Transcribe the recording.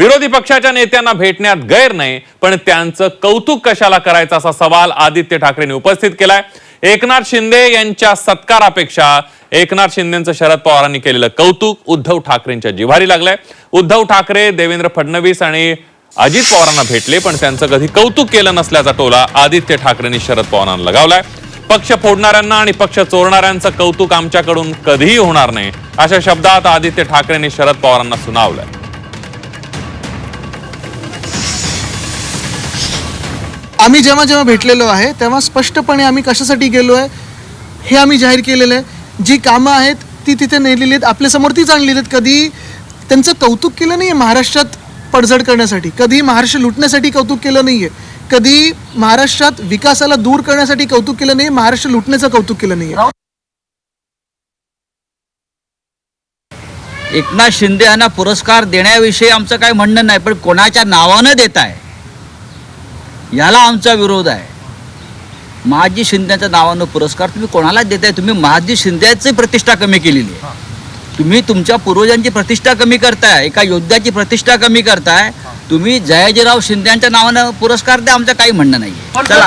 विरोधी पक्षाच्या नेत्यांना भेटण्यात गैर नाही पण त्यांचं कौतुक कशाला करायचं असा सवाल आदित्य ठाकरेंनी उपस्थित केलाय. एकनाथ शिंदे यांच्या सत्कारापेक्षा एकनाथ शिंदेचं शरद पवारांनी केलेलं कौतुक उद्धव ठाकरेंच्या जिव्हारी लागलंय. उद्धव ठाकरे देवेंद्र फडणवीस आणि अजित पवारांना भेटले पण त्यांचं कधी कौतुक केलं नसल्याचा टोला आदित्य ठाकरेंनी शरद पवारांना लगावलाय. पक्ष फोडणाऱ्यांना आणि पक्ष चोरणाऱ्यांचं कौतुक आमच्याकडून कधीही होणार नाही अशा शब्दात आदित्य ठाकरेंनी शरद पवारांना सुनावलंय. आम्ही जेव्हा जेव्हा भेटलेलो आहे तेव्हा स्पष्टपणे आम्ही कशासाठी गेलो आहे हे आम्ही जाहीर केलेलं आहे. जी कामं आहेत ती तिथे नेलेली आहेत आपल्यासमोर तीच आणलेली आहेत. कधी त्यांचं कौतुक केलं नाही आहे महाराष्ट्रात पडझड करण्यासाठी. कधी महाराष्ट्र लुटण्यासाठी कौतुक केलं नाही आहे कधी महाराष्ट्रात विकासाला दूर करण्यासाठी कौतुक केलं नाही महाराष्ट्र लुटण्याचं कौतुक केलं नाही एकनाथ शिंदे यांना पुरस्कार देण्याविषयी आमचं काही म्हणणं नाही पण कोणाच्या नावानं देत आहे याला आमचा विरोध आहे. महाजी शिंदेच्या नावानं पुरस्कार तुम्ही कोणाला देताय? तुम्ही महाजी शिंदेची प्रतिष्ठा कमी केलेली आहे. तुम्ही तुमच्या पूर्वजांची प्रतिष्ठा कमी करताय एका योद्ध्याची प्रतिष्ठा कमी करताय. तुम्ही जयाजीराव शिंदे यांच्या नावानं पुरस्कार द्या आमचं काही म्हणणं नाही चला.